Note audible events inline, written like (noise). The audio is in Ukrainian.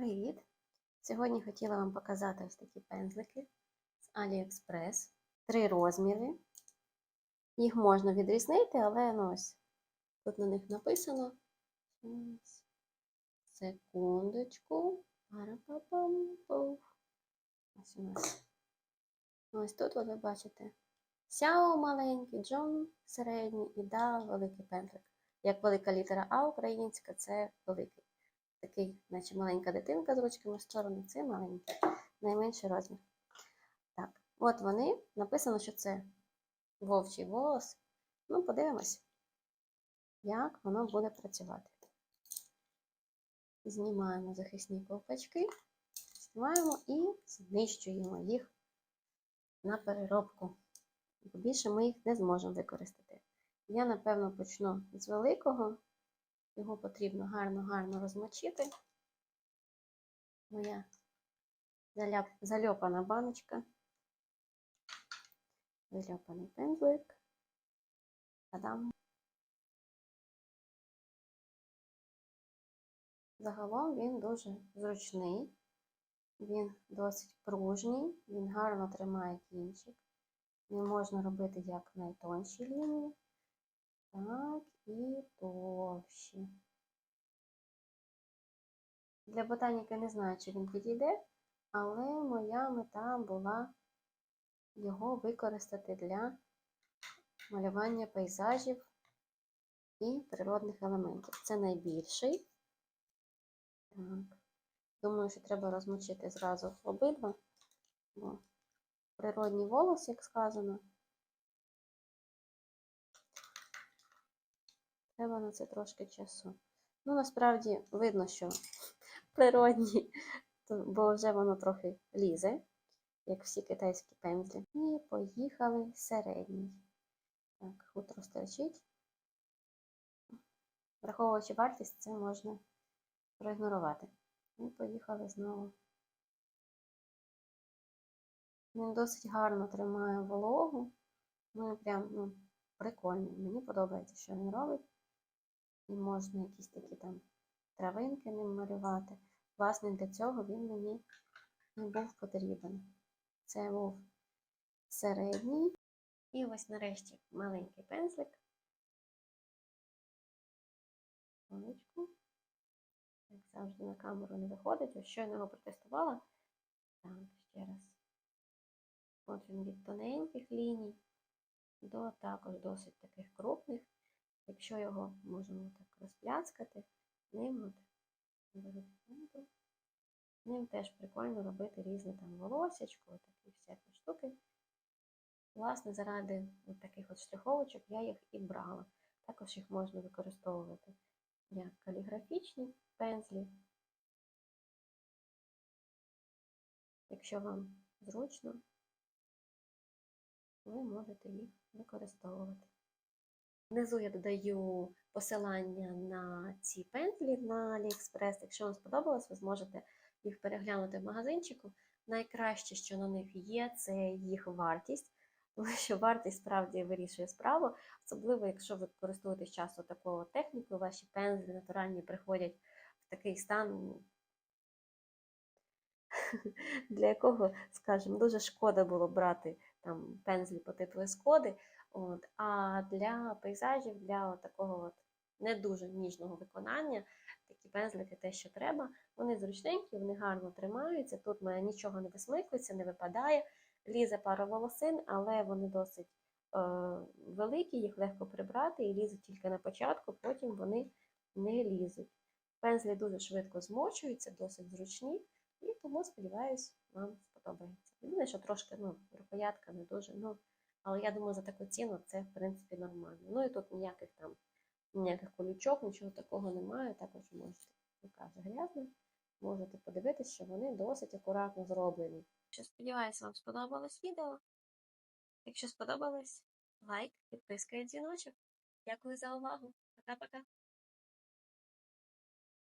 Привіт! Сьогодні хотіла вам показати ось такі пензлики з AliExpress. Три розміри. Їх можна відрізнити, але ну ось тут на них написано. Секундочку. Ось у нас. Ось тут ви бачите. Сяо маленький, Джон середній і Да великий пензлик. Як велика літера А українська, це великий. Такий, наче маленька дитинка з ручками в сторону, це маленький, найменший розмір. Так, от вони. Написано, що це вовчий волос. Ну, подивимось, як воно буде працювати. Знімаємо захисні ковпачки, знімаємо і знищуємо їх на переробку. Бо більше ми їх не зможемо використати. Я, напевно, почну з великого. Його потрібно гарно-гарно розмочити. Моя заляп... зальопана баночка. Заляпаний пензлик. Та-дам. Загалом він дуже зручний, він досить пружній, він гарно тримає кінчик. Не можна робити як найтонші лінії, так і товщі. Для ботаніки не знаю, чи він підійде, але моя мета була його використати для малювання пейзажів і природних елементів. Це найбільший. Так. Думаю, що треба розмочити зразу обидва, бо природній волос, як сказано. Треба на це трошки часу. Ну, насправді видно, що (laughs) природній, бо вже воно трохи лізе, як всі китайські пензлі. І поїхали середній. Так, хутро стерчить. Враховуючи вартість, це можна проігнорувати. І поїхали знову. Він досить гарно тримає вологу. Ну, прям, ну, прикольний. Мені подобається, що він робить. І можна якісь такі там травинки ним малювати. Власне, для цього він мені не був потрібен. Це був середній. І ось нарешті маленький пензлик. Як завжди на камеру не виходить. Ось щойно його протестувала. Так, ще раз. От він від тоненьких ліній до також досить таких крупних. Якщо його можемо так розпляцкати, ним ним теж прикольно робити різне там волосячко, такі всякі штуки. Власне, заради таких от штриховочок я їх і брала. Також їх можна використовувати як каліграфічні пензлі. Якщо вам зручно, ви можете їх використовувати. Внизу я додаю посилання на ці пензлі на AliExpress. Якщо вам сподобалось, ви зможете їх переглянути в магазинчику. Найкраще, що на них є, це їх вартість, тому що вартість справді вирішує справу, особливо, якщо ви користуєтесь часто такою технікою, ваші пензлі натуральні приходять в такий стан, (laughs) для якого, скажімо, дуже шкода було брати там пензлі по типу Ескоди. От, А для пейзажів, для такого от не дуже ніжного виконання, такі пензлики те, що треба, вони зручненькі, вони гарно тримаються. Тут мене нічого не висмикується, не випадає, лізе пара волосин, але вони досить е, великі, їх легко прибрати і лізуть тільки на початку, потім вони не лізуть. Пензлі дуже швидко змочуються, досить зручні, і тому, сподіваюся, вам сподобається. Єдине, що трошки ну, рукоятка не дуже. ну, але я думаю, за таку ціну це, в принципі, нормально. Ну і тут ніяких там ніяких колючок, нічого такого немає. Також можете, вже грязна, можете подивитися, що вони досить акуратно зроблені. Що сподіваюся, вам сподобалось відео. Якщо сподобалось, лайк, підписка і дзвіночок. Дякую за увагу. Пока-пока.